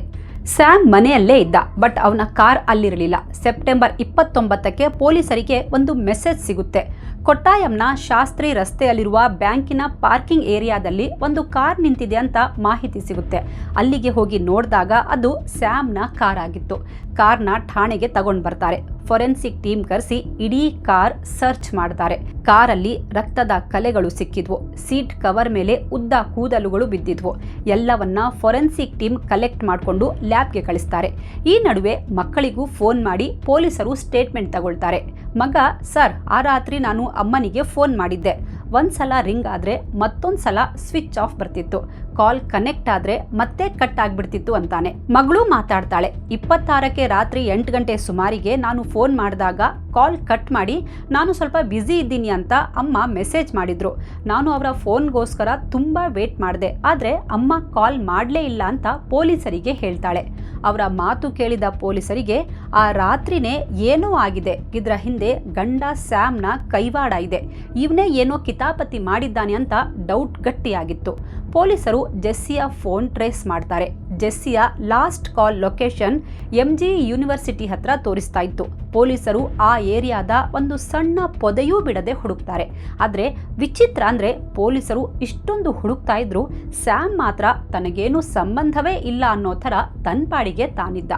ಸ್ಯಾಮ್ ಮನೆಯಲ್ಲೇ ಇದ್ದ, ಬಟ್ ಅವನ ಕಾರ್ ಅಲ್ಲಿರಲಿಲ್ಲ. ಸೆಪ್ಟೆಂಬರ್ ಇಪ್ಪತ್ತೊಂಬತ್ತಕ್ಕೆ ಪೊಲೀಸರಿಗೆ ಒಂದು ಮೆಸೇಜ್ ಸಿಗುತ್ತೆ. ಕೊಟ್ಟಾಯಂನ ಶಾಸ್ತ್ರಿ ರಸ್ತೆಯಲ್ಲಿರುವ ಬ್ಯಾಂಕಿನ ಪಾರ್ಕಿಂಗ್ ಏರಿಯಾದಲ್ಲಿ ಒಂದು ಕಾರ್ ನಿಂತಿದೆ ಅಂತ ಮಾಹಿತಿ ಸಿಗುತ್ತೆ. ಅಲ್ಲಿಗೆ ಹೋಗಿ ನೋಡಿದಾಗ ಅದು ಸ್ಯಾಮ್ನ ಕಾರ್ ಆಗಿತ್ತು ಕಾರ್ನ ಠಾಣೆಗೆ ತಗೊಂಡು ಬರ್ತಾರೆ. ಫೊರೆನ್ಸಿಕ್ ಟೀಮ್ ಕರೆಸಿ ಇಡೀ ಕಾರ್ ಸರ್ಚ್ ಮಾಡ್ತಾರೆ. ಕಾರಲ್ಲಿ ರಕ್ತದ ಕಲೆಗಳು ಸಿಕ್ಕಿದ್ವು. ಸೀಟ್ ಕವರ್ ಮೇಲೆ ಉದ್ದ ಕೂದಲುಗಳು ಬಿದ್ದಿದ್ವು. ಎಲ್ಲವನ್ನ ಫೊರೆನ್ಸಿಕ್ ಟೀಮ್ ಕಲೆಕ್ಟ್ ಮಾಡಿಕೊಂಡು ಲ್ಯಾಬ್ಗೆ ಕಳಿಸ್ತಾರೆ. ಈ ನಡುವೆ ಮಕ್ಕಳಿಗೂ ಫೋನ್ ಮಾಡಿ ಪೊಲೀಸರು ಸ್ಟೇಟ್ಮೆಂಟ್ ತಗೊಳ್ತಾರೆ. ಮಗ, ಸರ್, ಆ ರಾತ್ರಿ ನಾನು ಅಮ್ಮನಿಗೆ ಫೋನ್ ಮಾಡಿದ್ದೆ. ಒಂದ್ಸಲ ರಿಂಗ್ ಆದರೆ ಮತ್ತೊಂದು ಸಲ ಸ್ವಿಚ್ ಆಫ್ ಬರ್ತಿತ್ತು. ಕಾಲ್ ಕನೆಕ್ಟ್ ಆದರೆ ಮತ್ತೆ ಕಟ್ ಆಗಿಬಿಡ್ತಿತ್ತು ಅಂತಾನೆ. ಮಗಳು ಮಾತಾಡ್ತಾಳೆ, ಇಪ್ಪತ್ತಾರಕ್ಕೆ ರಾತ್ರಿ ಎಂಟು ಗಂಟೆ ಸುಮಾರಿಗೆ ನಾನು ಫೋನ್ ಮಾಡಿದಾಗ ಕಾಲ್ ಕಟ್ ಮಾಡಿ, ನಾನು ಸ್ವಲ್ಪ ಬ್ಯುಸಿ ಇದ್ದೀನಿ ಅಂತ ಅಮ್ಮ ಮೆಸೇಜ್ ಮಾಡಿದ್ರು. ನಾನು ಅವರ ಫೋನ್ಗೋಸ್ಕರ ತುಂಬ ವೇಟ್ ಮಾಡಿದೆ, ಆದರೆ ಅಮ್ಮ ಕಾಲ್ ಮಾಡಲೇ ಇಲ್ಲ ಅಂತ ಪೊಲೀಸರಿಗೆ ಹೇಳ್ತಾಳೆ. ಅವರ ಮಾತು ಕೇಳಿದ ಪೊಲೀಸರಿಗೆ ಆ ರಾತ್ರಿನೇ ಏನೋ ಆಗಿದೆ. ಇದರ ಹಿಂದೆ ಗಂಡ ಸ್ಯಾಮ್ನ ಕೈವಾಡ ಇದೆ. ಇವನೇ ಏನೋ ಕಿತಾಪತಿ ಮಾಡಿದ್ದಾನೆ ಅಂತ ಡೌಟ್ ಗಟ್ಟಿಯಾಗಿತ್ತು. ಪೊಲೀಸರು ಜೆಸ್ಸಿಯ ಫೋನ್ ಟ್ರೇಸ್ ಮಾಡ್ತಾರೆ. ಜೆಸ್ಸಿಯ last call location M G university ಹತ್ರ ತೋರಿಸ್ತಾ ಇತ್ತು. ಪೊಲೀಸರು ಆ ಏರಿಯಾದ ಒಂದು ಸಣ್ಣ ಪೊದೆಯೂ ಬಿಡದೆ ಹುಡುಕ್ತಾರೆ. ಆದರೆ ವಿಚಿತ್ರ ಅಂದರೆ ಪೊಲೀಸರು ಇಷ್ಟೊಂದು ಹುಡುಕ್ತಾ ಇದ್ರು ಸ್ಯಾಮ್ ಮಾತ್ರ ತನಗೇನು ಸಂಬಂಧವೇ ಇಲ್ಲ ಅನ್ನೋ ಥರ ತನ್ಪಾಡಿಗೆ ತಾನಿದ್ದ.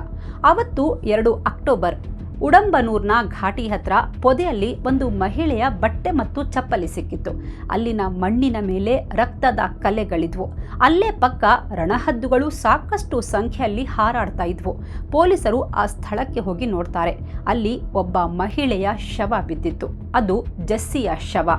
ಅವತ್ತು ಎರಡು ಅಕ್ಟೋಬರ್ ಉಡಂಬನೂರ್ನ ಘಾಟಿ ಹತ್ರ ಪೊದೆಯಲ್ಲಿ ಒಂದು ಮಹಿಳೆಯ ಬಟ್ಟೆ ಮತ್ತು ಚಪ್ಪಲಿ ಸಿಕ್ಕಿತ್ತು. ಅಲ್ಲಿನ ಮಣ್ಣಿನ ಮೇಲೆ ರಕ್ತದ ಕಲೆಗಳಿದ್ವು. ಅಲ್ಲೇ ಪಕ್ಕ ರಣಹದ್ದುಗಳು ಸಾಕಷ್ಟು ಸಂಖ್ಯೆಯಲ್ಲಿ ಹಾರಾಡ್ತಾ ಇದ್ವು. ಪೊಲೀಸರು ಆ ಸ್ಥಳಕ್ಕೆ ಹೋಗಿ ನೋಡ್ತಾರೆ. ಅಲ್ಲಿ ಒಬ್ಬ ಮಹಿಳೆಯ ಶವ ಬಿದ್ದಿತ್ತು. ಅದು ಜೆಸ್ಸಿಯ ಶವ.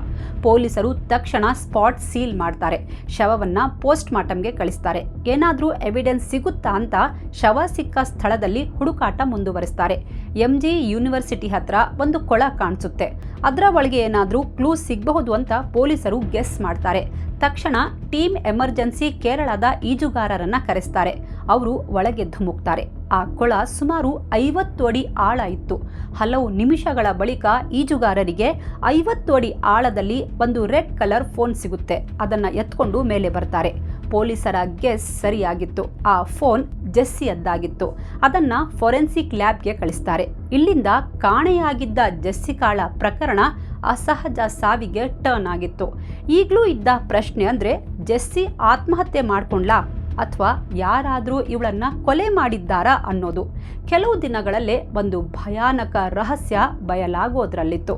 ಪೊಲೀಸರು ತಕ್ಷಣ ಸ್ಪಾಟ್ ಸೀಲ್ ಮಾಡ್ತಾರೆ. ಶವವನ್ನ ಪೋಸ್ಟ್ ಮಾರ್ಟಮ್ಗೆ ಕಳಿಸ್ತಾರೆ. ಏನಾದರೂ ಎವಿಡೆನ್ಸ್ ಸಿಗುತ್ತಾ ಅಂತ ಶವ ಸಿಕ್ಕ ಸ್ಥಳದಲ್ಲಿ ಹುಡುಕಾಟ ಮುಂದುವರಿಸ್ತಾರೆ. ಎಂ ಜಿ ಯೂನಿವರ್ಸಿಟಿ ಹತ್ರ ಒಂದು ಕೊಳ ಕಾಣಿಸುತ್ತೆ. ಅದರ ಒಳಗೆ ಏನಾದರೂ ಕ್ಲೂ ಸಿಗಬಹುದು ಅಂತ ಪೊಲೀಸರು ಗೆಸ್ ಮಾಡ್ತಾರೆ. ತಕ್ಷಣ ಟೀಮ್ ಎಮರ್ಜೆನ್ಸಿ ಕೇರಳದ ಈಜುಗಾರರನ್ನು ಕರೆಸ್ತಾರೆ. ಅವರು ಒಳಗೆ ಧುಮುಕ್ತಾರೆ ಆ ಕೊಳ ಸುಮಾರು ಐವತ್ತು ಅಡಿ ಆಳ ಇತ್ತು. ಹಲವು ನಿಮಿಷಗಳ ಬಳಿಕ ಈಜುಗಾರರಿಗೆ ಐವತ್ತು ಅಡಿ ಆಳದಲ್ಲಿ ಒಂದು ರೆಡ್ ಕಲರ್ ಫೋನ್ ಸಿಗುತ್ತೆ. ಅದನ್ನು ಎತ್ಕೊಂಡು ಮೇಲೆ ಬರ್ತಾರೆ. ಪೊಲೀಸರ ಗೆಸ್ ಸರಿಯಾಗಿತ್ತು. ಆ ಫೋನ್ ಜೆಸ್ಸಿಯದ್ದಾಗಿತ್ತು. ಅದನ್ನ ಫೊರೆನ್ಸಿಕ್ ಲ್ಯಾಬ್ಗೆ ಕಳಿಸ್ತಾರೆ. ಇಲ್ಲಿಂದ ಕಾಣೆಯಾಗಿದ್ದ ಜೆಸ್ಸಿಕಾಳ ಪ್ರಕರಣ ಅಸಹಜ ಸಾವಿಗೆ ಟರ್ನ್ ಆಗಿತ್ತು. ಈಗಲೂ ಇದ್ದ ಪ್ರಶ್ನೆ ಅಂದ್ರೆ ಜೆಸ್ಸಿ ಆತ್ಮಹತ್ಯೆ ಮಾಡ್ಕೊಂಡ್ಲಾ? ಅಥವಾ ಯಾರಾದರೂ ಇವಳನ್ನ ಕೊಲೆ ಮಾಡಿದ್ದಾರಾ ಅನ್ನೋದು. ಕೆಲವು ದಿನಗಳಲ್ಲೇ ಒಂದು ಭಯಾನಕ ರಹಸ್ಯ ಬಯಲಾಗೋದ್ರಲ್ಲಿತ್ತು.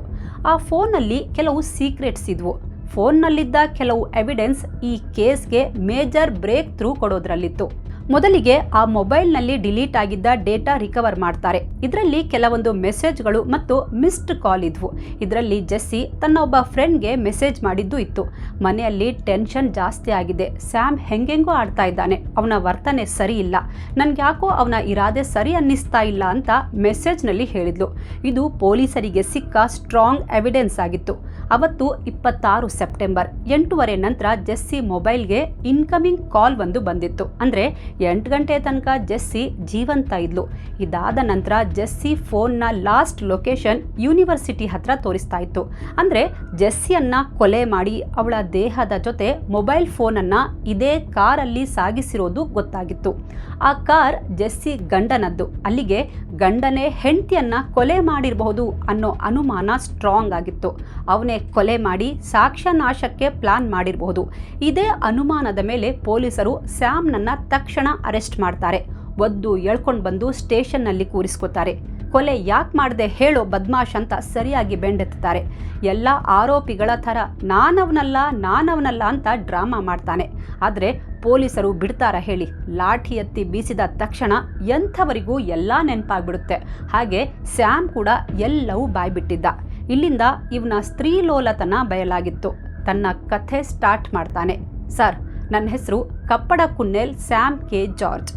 ಆ ಫೋನಲ್ಲಿ ಕೆಲವು ಸೀಕ್ರೆಟ್ಸ್ ಇದ್ವು. ಫೋನ್ನಲ್ಲಿದ್ದ ಕೆಲವು ಎವಿಡೆನ್ಸ್ ಈ ಕೇಸ್ಗೆ ಮೇಜರ್ ಬ್ರೇಕ್ ಥ್ರೂ ಕೊಡೋದ್ರಲ್ಲಿತ್ತು. ಮೊದಲಿಗೆ ಆ ಮೊಬೈಲ್ನಲ್ಲಿ ಡಿಲೀಟ್ ಆಗಿದ್ದ ಡೇಟಾ ರಿಕವರ್ ಮಾಡ್ತಾರೆ. ಇದರಲ್ಲಿ ಕೆಲವೊಂದು ಮೆಸೇಜ್ಗಳು ಮತ್ತು ಮಿಸ್ಡ್ ಕಾಲ್ ಇದ್ವು. ಇದರಲ್ಲಿ ಜೆಸ್ಸಿ ತನ್ನ ಒಬ್ಬ ಫ್ರೆಂಡ್ಗೆ ಮೆಸೇಜ್ ಮಾಡಿದ್ದು ಇತ್ತು. ಮನೆಯಲ್ಲಿ ಟೆನ್ಷನ್ ಜಾಸ್ತಿ ಆಗಿದೆ. ಸ್ಯಾಮ್ ಹೆಂಗೆಂಗೋ ಆಡ್ತಾ ಇದ್ದಾನೆ. ಅವನ ವರ್ತನೆ ಸರಿ ಇಲ್ಲ. ನನ್ಗೆ ಯಾಕೋ ಅವನ ಇರಾದೆ ಸರಿ ಅನ್ನಿಸ್ತಾ ಇಲ್ಲ ಅಂತ ಮೆಸೇಜ್ನಲ್ಲಿ ಹೇಳಿದ್ಲು. ಇದು ಪೊಲೀಸರಿಗೆ ಸಿಕ್ಕ ಸ್ಟ್ರಾಂಗ್ ಎವಿಡೆನ್ಸ್ ಆಗಿತ್ತು. ಅವತ್ತು ಇಪ್ಪತ್ತಾರು ಸೆಪ್ಟೆಂಬರ್, ಎಂಟೂವರೆ ನಂತರ ಜೆಸ್ಸಿ ಮೊಬೈಲ್ಗೆ ಇನ್ಕಮಿಂಗ್ ಕಾಲ್ ಒಂದು ಬಂದಿತ್ತು. ಅಂದರೆ ಎಂಟು ಗಂಟೆ ತನಕ ಜೆಸ್ಸಿ ಜೀವಂತ ಇದ್ಲು. ಇದಾದ ನಂತರ ಜೆಸ್ಸಿ ಫೋನ್ನ ಲಾಸ್ಟ್ ಲೊಕೇಶನ್ ಯೂನಿವರ್ಸಿಟಿ ಹತ್ರ ತೋರಿಸ್ತಾ ಇತ್ತು. ಅಂದರೆ ಜೆಸ್ಸಿಯನ್ನು ಕೊಲೆ ಮಾಡಿ ಅವಳ ದೇಹದ ಜೊತೆ ಮೊಬೈಲ್ ಫೋನನ್ನು ಇದೇ ಕಾರಲ್ಲಿ ಸಾಗಿಸಿರೋದು ಗೊತ್ತಾಗಿತ್ತು. ಆ ಕಾರ್ ಜೆಸ್ಸಿ ಗಂಡನದ್ದು. ಅಲ್ಲಿಗೆ ಗಂಡನೇ ಹೆಂಡತಿಯನ್ನು ಕೊಲೆ ಮಾಡಿರಬಹುದು ಅನ್ನೋ ಅನುಮಾನ ಸ್ಟ್ರಾಂಗ್ ಆಗಿತ್ತು. ಅವನೇ ಕೊಲೆ ಮಾಡಿ ಸಾಕ್ಷ್ಯ ನಾಶಕ್ಕೆ ಪ್ಲಾನ್ ಮಾಡಿರಬಹುದು ಇದೇ ಅನುಮಾನದ ಮೇಲೆ ಪೊಲೀಸರು ಸ್ಯಾಮ್ನನ್ನ ತಕ್ಷಣ ಅರೆಸ್ಟ್ ಮಾಡ್ತಾರೆ. ಒದ್ದು ಎಳ್ಕೊಂಡು ಬಂದು ಸ್ಟೇಷನ್ನಲ್ಲಿ ಕೂರಿಸ್ಕೋತಾರೆ. ಕೊಲೆ ಯಾಕೆ ಮಾಡದೆ ಹೇಳೋ ಬದ್ಮಾಶ್ ಅಂತ ಸರಿಯಾಗಿ ಬೆಂಡೆತ್ತಾರೆ. ಎಲ್ಲ ಆರೋಪಿಗಳ ಥರ ನಾನವನಲ್ಲ ನಾನವನಲ್ಲ ಅಂತ ಡ್ರಾಮಾ ಮಾಡ್ತಾನೆ. ಆದರೆ ಪೊಲೀಸರು ಬಿಡ್ತಾರ ಹೇಳಿ. ಲಾಠಿ ಎತ್ತಿ ಬೀಸಿದ ತಕ್ಷಣ ಎಂಥವರಿಗೂ ಎಲ್ಲ ನೆನಪಾಗ್ಬಿಡುತ್ತೆ. ಹಾಗೆ ಸ್ಯಾಮ್ ಕೂಡ ಎಲ್ಲವೂ ಬಾಯ್ಬಿಟ್ಟಿದ್ದ. ಇಲ್ಲಿಂದ ಇವನ ಸ್ತ್ರೀಲೋಲತನ ಬಯಲಾಗಿತ್ತು. ತನ್ನ ಕಥೆ ಸ್ಟಾರ್ಟ್ ಮಾಡ್ತಾನೆ. ಸರ್ ನನ್ನ ಹೆಸರು Kappada Kunnel Sam K George.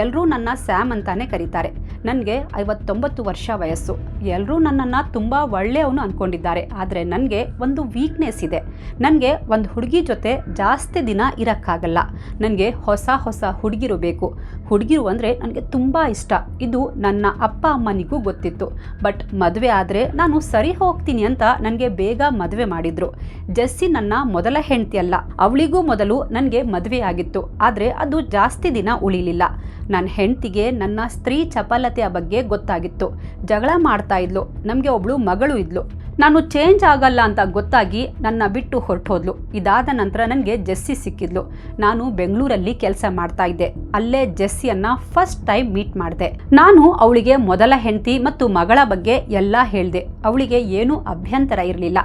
ಎಲ್ಲರೂ ನನ್ನ ಸ್ಯಾಮ್ ಅಂತಾನೆ ಕರೀತಾರೆ. ನನಗೆ ಐವತ್ತೊಂಬತ್ತು ವರ್ಷ ವಯಸ್ಸು. ಎಲ್ಲರೂ ನನ್ನನ್ನು ತುಂಬ ಒಳ್ಳೆಯವನು ಅಂದ್ಕೊಂಡಿದ್ದಾರೆ ಆದರೆ ನನಗೆ ಒಂದು ವೀಕ್ನೆಸ್ ಇದೆ. ನನಗೆ ಒಂದು ಹುಡುಗಿ ಜೊತೆ ಜಾಸ್ತಿ ದಿನ ಇರೋಕ್ಕಾಗಲ್ಲ. ನನಗೆ ಹೊಸ ಹೊಸ ಹುಡುಗಿರು ಬೇಕು. ಹುಡುಗಿರು ಅಂದರೆ ನನಗೆ ತುಂಬ ಇಷ್ಟ. ಇದು ನನ್ನ ಅಪ್ಪ ಅಮ್ಮನಿಗೂ ಗೊತ್ತಿತ್ತು. ಬಟ್ ಮದುವೆ ಆದರೆ ನಾನು ಸರಿ ಹೋಗ್ತೀನಿ ಅಂತ ನನಗೆ ಬೇಗ ಮದುವೆ ಮಾಡಿದರು. ಜೆಸ್ಸಿ ನನ್ನ ಮೊದಲ ಹೆಂಡತಿ ಅಲ್ಲ. ಅವಳಿಗೂ ಮೊದಲು ನನಗೆ ಮದುವೆ ಆಗಿತ್ತು. ಆದರೆ ಅದು ಜಾಸ್ತಿ ದಿನ ಉಳಿಲಿಲ್ಲ. ನನ್ನ ಹೆಂಡತಿಗೆ ನನ್ನ ಸ್ತ್ರೀ ಚಪಲತೆಯ ಬಗ್ಗೆ ಗೊತ್ತಾಗಿತ್ತು. ಜಗಳ ಮಾಡ್ತಾ ಇದ್ಲು. ನಮಗೆ ಒಬ್ಬಳು ಮಗಳು ಇದ್ಲು. ನಾನು ಚೇಂಜ್ ಆಗಲ್ಲ ಅಂತ ಗೊತ್ತಾಗಿ ನನ್ನ ಬಿಟ್ಟು ಹೊರಟೋದ್ಲು. ಇದಾದ ನಂತರ ನನಗೆ ಜೆಸ್ಸಿ ಸಿಕ್ಕಿದ್ಲು. ನಾನು ಬೆಂಗಳೂರಲ್ಲಿ ಕೆಲಸ ಮಾಡ್ತಾ ಇದ್ದೆ. ಅಲ್ಲೇ ಜೆಸ್ಸಿಯನ್ನ ಫಸ್ಟ್ ಟೈಮ್ ಮೀಟ್ ಮಾಡಿದೆ. ನಾನು ಅವಳಿಗೆ ಮೊದಲ ಹೆಂಡತಿ ಮತ್ತು ಮಗಳ ಬಗ್ಗೆ ಎಲ್ಲ ಹೇಳಿದೆ. ಅವಳಿಗೆ ಏನೂ ಅಭ್ಯಂತರ ಇರಲಿಲ್ಲ.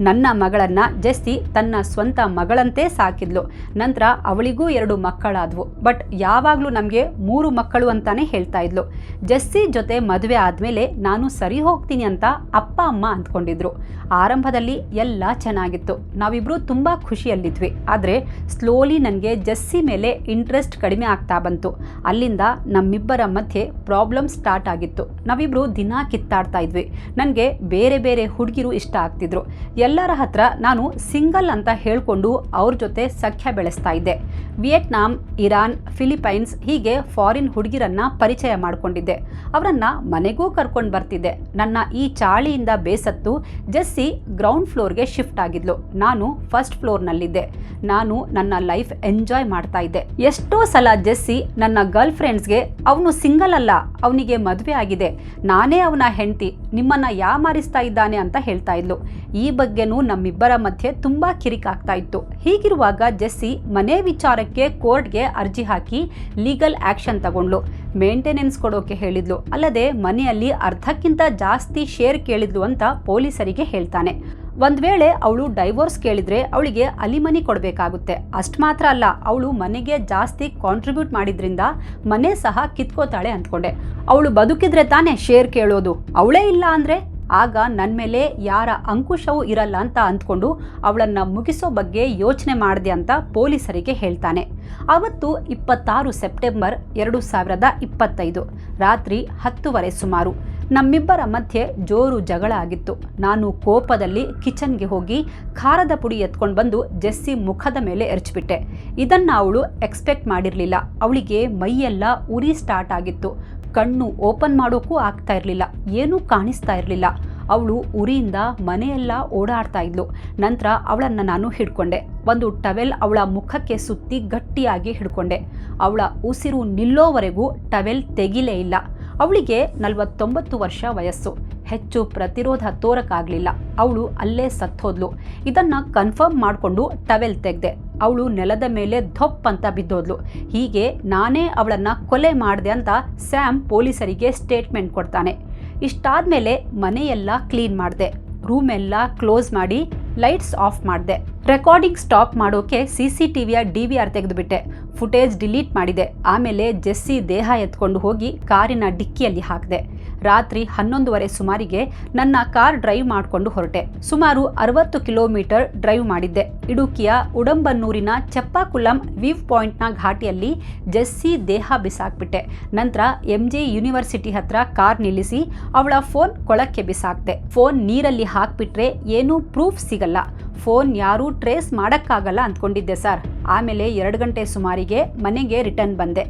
ನನ್ನ ಮಗಳನ್ನ ಜೆಸ್ಸಿ ತನ್ನ ಸ್ವಂತ ಮಗಳಂತೆ ಸಾಕಿದ್ಲು. ನಂತರ ಅವಳಿಗೂ ಎರಡು ಮಕ್ಕಳಾದವು. ಬಟ್ ಯಾವಾಗಲೂ ನಮಗೆ ಮೂರು ಮಕ್ಕಳು ಅಂತಾನೆ ಹೇಳ್ತಾ ಇದ್ಲು. ಜೆಸ್ಸಿ ಜೊತೆ ಮದುವೆ ಆದಮೇಲೆ ನಾನು ಸರಿ ಹೋಗ್ತೀನಿ ಅಂತ ಅಪ್ಪ, ಅಮ್ಮ ಅಂದ್ಕೊಂಡಿದ್ರು ಆರಂಭದಲ್ಲಿ ಎಲ್ಲ ಚೆನ್ನಾಗಿತ್ತು. ನಾವಿಬ್ರು ತುಂಬ ಖುಷಿಯಲ್ಲಿದ್ವಿ. ಆದರೆ ಸ್ಲೋಲಿ ನನಗೆ ಜಸ್ಸಿ ಮೇಲೆ ಇಂಟ್ರೆಸ್ಟ್ ಕಡಿಮೆ ಆಗ್ತಾ ಬಂತು. ಅಲ್ಲಿಂದ ನಮ್ಮಿಬ್ಬರ ಮಧ್ಯೆ ಪ್ರಾಬ್ಲಮ್ ಸ್ಟಾರ್ಟ್ ಆಗಿತ್ತು. ನಾವಿಬ್ರು ದಿನ ಕಿತ್ತಾಡ್ತಾ ಇದ್ವಿ. ನನಗೆ ಬೇರೆ ಬೇರೆ ಹುಡುಗಿರು ಇಷ್ಟ ಆಗ್ತಿದ್ರು. ಎಲ್ಲರ ಹತ್ರ ನಾನು ಸಿಂಗಲ್ ಅಂತ ಹೇಳಿಕೊಂಡು ಅವ್ರ ಜೊತೆ ಸಖ್ಯ ಬೆಳೆಸ್ತಾ ಇದ್ದೆ. ವಿಯೆಟ್ನಾಂ, ಇರಾನ್, ಫಿಲಿಪೈನ್ಸ್ ಹೀಗೆ ಫಾರಿನ್ ಹುಡುಗಿರನ್ನ ಪರಿಚಯ ಮಾಡಿಕೊಂಡಿದ್ದೆ. ಅವರನ್ನ ಮನೆಗೂ ಕರ್ಕೊಂಡು ಬರ್ತಿದ್ದೆ. ನನ್ನ ಈ ಚಾಳಿಯಿಂದ ಬೇಸತ್ತು ಜೆಸ್ಸಿ ಗ್ರೌಂಡ್ ಫ್ಲೋರ್ಗೆ ಶಿಫ್ಟ್ ಆಗಿದ್ಲು. ನಾನು ಫಸ್ಟ್ ಫ್ಲೋರ್ನಲ್ಲಿದ್ದೆ ನಾನು ನನ್ನ ಲೈಫ್ ಎಂಜಾಯ್ ಮಾಡ್ತಾ ಇದ್ದೆ. ಎಷ್ಟೋ ಸಲ ಜೆಸ್ಸಿ ನನ್ನ ಗರ್ಲ್ ಫ್ರೆಂಡ್ಸ್ಗೆ ಅವನು ಸಿಂಗಲ್ ಅಲ್ಲ, ಅವನಿಗೆ ಮದುವೆ ಆಗಿದೆ. ನಾನೇ ಅವನ ಹೆಂಡತಿ ನಿಮ್ಮನ್ನ ಯಾಮಾರಿಸ್ತಾ ಇದ್ದಾನೆ ಅಂತ ಹೇಳ್ತಾ ಇದ್ಲು. ಈ ಬಗ್ಗೆನೂ ನಮ್ಮಿಬ್ಬರ ಮಧ್ಯೆ ತುಂಬ ಕಿರಿಕಾಗ್ತಾ ಇತ್ತು. ಹೀಗಿರುವಾಗ ಜೆಸ್ಸಿ ಮನೆ ವಿಚಾರಕ್ಕೆ ಕೋರ್ಟ್ಗೆ ಅರ್ಜಿ ಹಾಕಿ ಲೀಗಲ್ ಆ್ಯಕ್ಷನ್ ತಗೊಂಡ್ಲು. ಮೇಂಟೆನೆನ್ಸ್ ಕೊಡೋಕೆ ಹೇಳಿದ್ಲು. ಅಲ್ಲದೆ ಮನೆಯಲ್ಲಿ ಅರ್ಧಕ್ಕಿಂತ ಜಾಸ್ತಿ ಶೇರ್ ಕೇಳಿದ್ಲು ಅಂತ ಪೊಲೀಸರಿಗೆ ಹೇಳ್ತಾನೆ. ಒಂದ್ ವೇಳೆ ಅವಳು ಡೈವೋರ್ಸ್ ಕೇಳಿದ್ರೆ ಅವಳಿಗೆ ಅಲಿಮನಿ ಕೊಡಬೇಕಾಗುತ್ತೆ. ಅಷ್ಟು ಮಾತ್ರ ಅಲ್ಲ, ಅವಳು ಮನೆಗೆ ಜಾಸ್ತಿ ಕಾಂಟ್ರಿಬ್ಯೂಟ್ ಮಾಡಿದ್ರಿಂದ ಮನೆ ಸಹ ಕಿತ್ಕೋತಾಳೆ ಅಂದ್ಕೊಂಡೆ. ಅವಳು ಬದುಕಿದ್ರೆ ತಾನೇ ಶೇರ್ ಕೇಳೋದು. ಅವಳೇ ಇಲ್ಲ ಅಂದ್ರೆ ಆಗ ನನ್ನ ಮೇಲೆ ಯಾರ ಅಂಕುಶವೂ ಇರಲ್ಲ ಅಂತ ಅಂದ್ಕೊಂಡು ಅವಳನ್ನು ಮುಗಿಸೋ ಬಗ್ಗೆ ಯೋಚನೆ ಮಾಡಿದೆ ಅಂತ ಪೊಲೀಸರಿಗೆ ಹೇಳ್ತಾನೆ. ಅವತ್ತು ಇಪ್ಪತ್ತಾರು ಸೆಪ್ಟೆಂಬರ್ ಎರಡು ಸಾವಿರದ ಇಪ್ಪತ್ತೈದು, ರಾತ್ರಿ ಹತ್ತುವರೆ ಸುಮಾರು. ನಮ್ಮಿಬ್ಬರ ಮಧ್ಯೆ ಜೋರು ಜಗಳ ಆಗಿತ್ತು. ನಾನು ಕೋಪದಲ್ಲಿ ಕಿಚನ್ಗೆ ಹೋಗಿ ಖಾರದ ಪುಡಿ ಎತ್ಕೊಂಡು ಬಂದು ಜೆಸ್ಸಿ ಮುಖದ ಮೇಲೆ ಎರಚಿಬಿಟ್ಟೆ. ಇದನ್ನು ಅವಳು ಎಕ್ಸ್ಪೆಕ್ಟ್ ಮಾಡಿರಲಿಲ್ಲ. ಅವಳಿಗೆ ಮೈಯೆಲ್ಲ ಉರಿ ಸ್ಟಾರ್ಟ್ ಆಗಿತ್ತು. ಕಣ್ಣು ಓಪನ್ ಮಾಡೋಕ್ಕೂ ಆಗ್ತಾ ಇರಲಿಲ್ಲ. ಏನೂ ಕಾಣಿಸ್ತಾ ಇರಲಿಲ್ಲ. ಅವಳು ಉರಿಯಿಂದ ಮನೆಯೆಲ್ಲ ಓಡಾಡ್ತಾ ಇದ್ಲು. ನಂತರ ಅವಳನ್ನು ನಾನು ಹಿಡ್ಕೊಂಡೆ. ಒಂದು ಟವೆಲ್ ಅವಳ ಮುಖಕ್ಕೆ ಸುತ್ತಿ ಗಟ್ಟಿಯಾಗಿ ಹಿಡ್ಕೊಂಡೆ. ಅವಳ ಉಸಿರು ನಿಲ್ಲೋವರೆಗೂ ಟವೆಲ್ ತೆಗಿಲೇ ಇಲ್ಲ. ಅವಳಿಗೆ ನಲವತ್ತೊಂಬತ್ತು ವರ್ಷ ವಯಸ್ಸು. ಹೆಚ್ಚು ಪ್ರತಿರೋಧ ತೋರಕ್ಕಾಗಲಿಲ್ಲ ಅವಳು ಅಲ್ಲೇ ಸತ್ತೋದ್ಲು. ಇದನ್ನ ಕನ್ಫರ್ಮ್ ಮಾಡಿಕೊಂಡು ಟವೆಲ್ ತೆಗೆದೆ. ಅವಳು ನೆಲದ ಮೇಲೆ ಧೊಪ್ ಅಂತ ಬಿದ್ದೋದ್ಲು. ಹೀಗೆ ನಾನೇ ಅವಳನ್ನು ಕೊಲೆ ಮಾಡಿದೆ ಅಂತ ಸ್ಯಾಮ್ ಪೊಲೀಸರಿಗೆ ಸ್ಟೇಟ್ಮೆಂಟ್ ಕೊಡ್ತಾನೆ. ಇಷ್ಟಾದ ಮೇಲೆ ಮನೆಯೆಲ್ಲ ಕ್ಲೀನ್ ಮಾಡಿದೆ. ರೂಮ್ ಎಲ್ಲ ಕ್ಲೋಸ್ ಮಾಡಿ ಲೈಟ್ಸ್ ಆಫ್ ಮಾಡಿದೆ. ರೆಕಾರ್ಡಿಂಗ್ ಸ್ಟಾಪ್ ಮಾಡೋಕೆ ಸಿ ಸಿ ಟಿವಿಯ ಡಿ ವಿ ಆರ್ ತೆಗೆದುಬಿಟ್ಟೆ. ಫುಟೇಜ್ ಡಿಲೀಟ್ ಮಾಡಿದೆ. ಆಮೇಲೆ ಜೆಸ್ಸಿ ದೇಹ ಎತ್ಕೊಂಡು ಹೋಗಿ ಕಾರಿನ ಡಿಕ್ಕಿಯಲ್ಲಿ ಹಾಕಿದೆ. ರಾತ್ರಿ ಹನ್ನೊಂದುವರೆ ಸುಮಾರಿಗೆ ನನ್ನ ಕಾರ್ ಡ್ರೈವ್ ಮಾಡಿಕೊಂಡು ಹೊರಟೆ. ಸುಮಾರು ಅರವತ್ತು ಕಿಲೋಮೀಟರ್ ಡ್ರೈವ್ ಮಾಡಿದ್ದೆ. ಇಡುಕಿಯ ಉಡಂಬನ್ನೂರಿನ ಚಪ್ಪಾಕುಲಂ ವೀವ್ ಪಾಯಿಂಟ್ನ ಘಾಟಿಯಲ್ಲಿ ಜೆಸ್ಸಿ ದೇಹ ಬಿಸಾಕ್ಬಿಟ್ಟೆ. ನಂತರ ಎಂ ಜೆ ಯೂನಿವರ್ಸಿಟಿ ಹತ್ರ ಕಾರ್ ನಿಲ್ಲಿಸಿ ಅವಳ ಫೋನ್ ಕೊಳಕ್ಕೆ ಬಿಸಾಕ್ದೆ. ಫೋನ್ ನೀರಲ್ಲಿ ಹಾಕ್ಬಿಟ್ರೆ ಏನೂ ಪ್ರೂಫ್ ಸಿಗಲ್ಲ. ಫೋನ್ ಯಾರೂ ಟ್ರೇಸ್ ಮಾಡೋಕ್ಕಾಗಲ್ಲ ಅಂದ್ಕೊಂಡಿದ್ದೆ ಸರ್. ಆಮೇಲೆ ಎರಡು ಗಂಟೆ ಸುಮಾರಿಗೆ ಮನೆಗೆ ರಿಟರ್ನ್ ಬಂದೆ.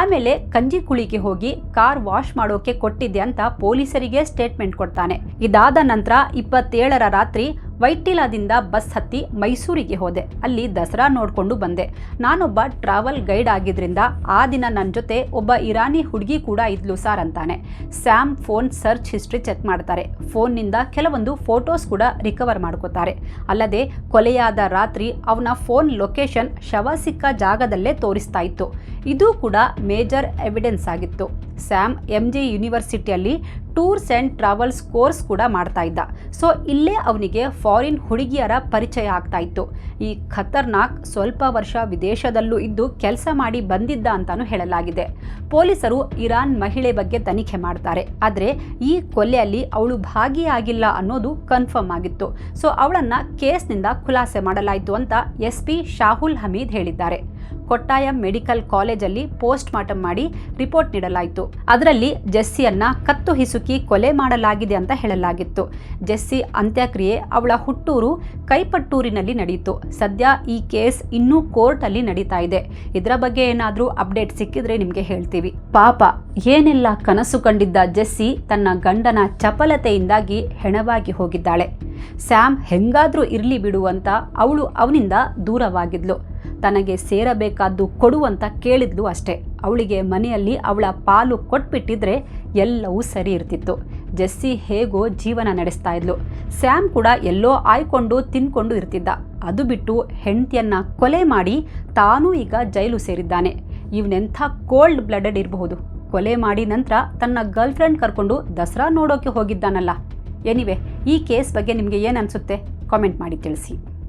ಆಮೇಲೆ ಕಂಜಿ ಕುಳಿಗೆ ಹೋಗಿ ಕಾರ್ ವಾಶ್ ಮಾಡೋಕೆ ಕೊಟ್ಟಿದ್ದೆ ಅಂತ ಪೊಲೀಸರಿಗೆ ಸ್ಟೇಟ್ಮೆಂಟ್ ಕೊಡ್ತಾನೆ. ಇದಾದ ನಂತರ ಇಪ್ಪತ್ತೇಳರ ರಾತ್ರಿ ವೈಟಿಲಾದಿಂದ ಬಸ್ ಹತ್ತಿ ಮೈಸೂರಿಗೆ ಹೋದೆ. ಅಲ್ಲಿ ದಸರಾ ನೋಡಿಕೊಂಡು ಬಂದೆ. ನಾನೊಬ್ಬ ಟ್ರಾವೆಲ್ ಗೈಡ್ ಆಗಿದ್ರಿಂದ ಆ ದಿನ ನನ್ನ ಜೊತೆ ಒಬ್ಬ ಇರಾನಿ ಹುಡುಗಿ ಕೂಡ ಇದ್ಲು ಸಾರ್ ಅಂತಾನೆ. Sam phone search history check ಮಾಡ್ತಾರೆ. ಫೋನ್ನಿಂದ ಕೆಲವೊಂದು ಫೋಟೋಸ್ ಕೂಡ ರಿಕವರ್ ಮಾಡ್ಕೋತಾರೆ. ಅಲ್ಲದೆ ಕೊಲೆಯಾದ ರಾತ್ರಿ ಅವನ ಫೋನ್ ಲೊಕೇಶನ್ ಶವ ಸಿಕ್ಕ ಜಾಗದಲ್ಲೇ ತೋರಿಸ್ತಾ ಇತ್ತು. ಇದು ಕೂಡ ಮೇಜರ್ ಎವಿಡೆನ್ಸ್ ಆಗಿತ್ತು. ಸ್ಯಾಮ್ ಎಂ ಜಿ ಯೂನಿವರ್ಸಿಟಿಯಲ್ಲಿ ಟೂರ್ಸ್ ಆ್ಯಂಡ್ ಟ್ರಾವೆಲ್ಸ್ ಕೋರ್ಸ್ ಕೂಡ ಮಾಡ್ತಾ ಇದ್ದ. ಸೊ, ಇಲ್ಲೇ ಅವನಿಗೆ ಫಾರಿನ್ ಹುಡುಗಿಯರ ಪರಿಚಯ ಆಗ್ತಾ ಇತ್ತು. ಈ ಖತರ್ನಾಕ್ ಸ್ವಲ್ಪ ವರ್ಷ ವಿದೇಶದಲ್ಲೂ ಇದ್ದು ಕೆಲಸ ಮಾಡಿ ಬಂದಿದ್ದ ಅಂತಾನೂ ಹೇಳಲಾಗಿದೆ. ಪೊಲೀಸರು ಇರಾನ್ ಮಹಿಳೆ ಬಗ್ಗೆ ತನಿಖೆ ಮಾಡ್ತಾರೆ. ಆದರೆ ಈ ಕೊಲೆಯಲ್ಲಿ ಅವಳು ಭಾಗಿಯಾಗಿಲ್ಲ ಅನ್ನೋದು ಕನ್ಫರ್ಮ್ ಆಗಿತ್ತು. ಸೊ ಅವಳನ್ನ ಕೇಸ್ನಿಂದ ಖುಲಾಸೆ ಮಾಡಲಾಯಿತು ಅಂತ ಎಸ್ ಪಿ ಶಾಹುಲ್ ಹಮೀದ್ ಹೇಳಿದ್ದಾರೆ. ಕೊಟ್ಟಾಯಂ ಮೆಡಿಕಲ್ ಕಾಲೇಜಲ್ಲಿ ಪೋಸ್ಟ್ ಮಾರ್ಟಮ್ ಮಾಡಿ ರಿಪೋರ್ಟ್ ನೀಡಲಾಯಿತು. ಅದರಲ್ಲಿ ಜೆಸ್ಸಿಯನ್ನ ಕತ್ತು ಹಿಸುಕಿ ಕೊಲೆ ಮಾಡಲಾಗಿದೆ ಅಂತ ಹೇಳಲಾಗಿತ್ತು. ಜೆಸ್ಸಿ ಅಂತ್ಯಕ್ರಿಯೆ ಅವಳ ಹುಟ್ಟೂರು ಕೈಪಟ್ಟೂರಿನಲ್ಲಿ ನಡೆಯಿತು ಸದ್ಯ ಈ ಕೇಸ್ ಇನ್ನೂ ಕೋರ್ಟಲ್ಲಿ ನಡೀತಾ ಇದೆ. ಇದರ ಬಗ್ಗೆ ಏನಾದರೂ ಅಪ್ಡೇಟ್ ಸಿಕ್ಕಿದ್ರೆ ನಿಮಗೆ ಹೇಳ್ತೀವಿ. ಪಾಪ, ಏನೆಲ್ಲ ಕನಸು ಕಂಡಿದ್ದ ಜೆಸ್ಸಿ ತನ್ನ ಗಂಡನ ಚಪಲತೆಯಿಂದಾಗಿ ಹೆಣವಾಗಿ ಹೋಗಿದ್ದಾಳೆ. ಸ್ಯಾಮ್ ಹೆಂಗಾದ್ರೂ ಇರ್ಲಿ ಬಿಡು ಅಂತ ಅವಳು ಅವನಿಂದ ದೂರವಾಗಿದ್ಲು. ತನಗೆ ಸೇರಬೇಕಾದ್ದು ಕೊಡು ಅಂತ ಕೇಳಿದ್ಲು ಅಷ್ಟೇ. ಅವಳಿಗೆ ಮನೆಯಲ್ಲಿ ಅವಳ ಪಾಲು ಕೊಟ್ಬಿಟ್ಟಿದ್ರೆ ಎಲ್ಲವೂ ಸರಿ ಇರ್ತಿತ್ತು. ಜೆಸ್ಸಿ ಹೇಗೋ ಜೀವನ ನಡೆಸ್ತಾ ಇದ್ಲು. ಸ್ಯಾಮ್ ಕೂಡ ಎಲ್ಲೋ ಆಯ್ಕೊಂಡು ತಿನ್ಕೊಂಡು ಇರ್ತಿದ್ದ. ಅದು ಬಿಟ್ಟು ಹೆಂಡತಿಯನ್ನ ಕೊಲೆ ಮಾಡಿ ತಾನೂ ಈಗ ಜೈಲು ಸೇರಿದ್ದಾನೆ. ಇವನೆಂಥ ಕೋಲ್ಡ್ ಬ್ಲಡೆಡ್ ಇರಬಹುದು. ಕೊಲೆ ಮಾಡಿ ನಂತರ ತನ್ನ ಗರ್ಲ್ ಫ್ರೆಂಡ್ ಕರ್ಕೊಂಡು ದಸರಾ ನೋಡೋಕೆ ಹೋಗಿದ್ದಾನಲ್ಲ. ಎನಿವೆ, ಈ ಕೇಸ್ ಬಗ್ಗೆ ನಿಮಗೆ ಏನು ಅನಿಸುತ್ತೆ? ಕಾಮೆಂಟ್ ಮಾಡಿ ತಿಳಿಸಿ.